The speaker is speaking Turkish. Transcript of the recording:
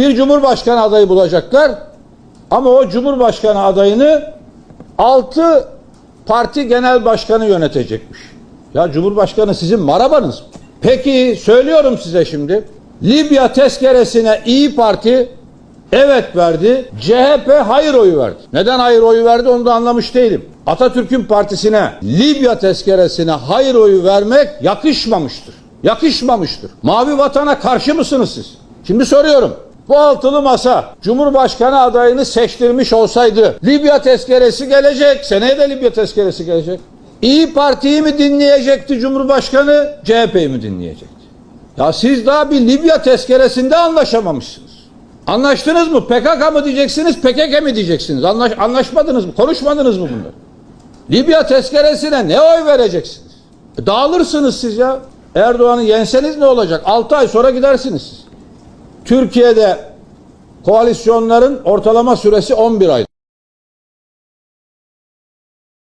Bir cumhurbaşkanı adayı bulacaklar. Ama o cumhurbaşkanı adayını altı parti genel başkanı yönetecekmiş. Ya cumhurbaşkanı sizin marabanız mı? Peki söylüyorum size şimdi. Libya tezkeresine İyi Parti evet verdi. CHP hayır oyu verdi. Neden hayır oyu verdi onu da anlamış değilim. Atatürk'ün partisine Libya tezkeresine hayır oyu vermek yakışmamıştır. Yakışmamıştır. Mavi vatana karşı mısınız siz? Şimdi soruyorum. Bu altılı masa Cumhurbaşkanı adayını seçtirmiş olsaydı Libya tezkeresi gelecek. Seneye de Libya tezkeresi gelecek. İyi Parti'yi mi dinleyecekti Cumhurbaşkanı, CHP'yi mi dinleyecekti? Ya siz daha bir Libya tezkeresinde anlaşamamışsınız. Anlaştınız mı? PKK mı diyeceksiniz, PKK mi diyeceksiniz? Anlaş, anlaşmadınız mı? Konuşmadınız mı bunları? Libya tezkeresine ne oy vereceksiniz? E, Dağılırsınız siz ya. Erdoğan'ı yenseniz ne olacak? 6 ay sonra gidersiniz siz. Türkiye'de koalisyonların ortalama süresi 11 ay.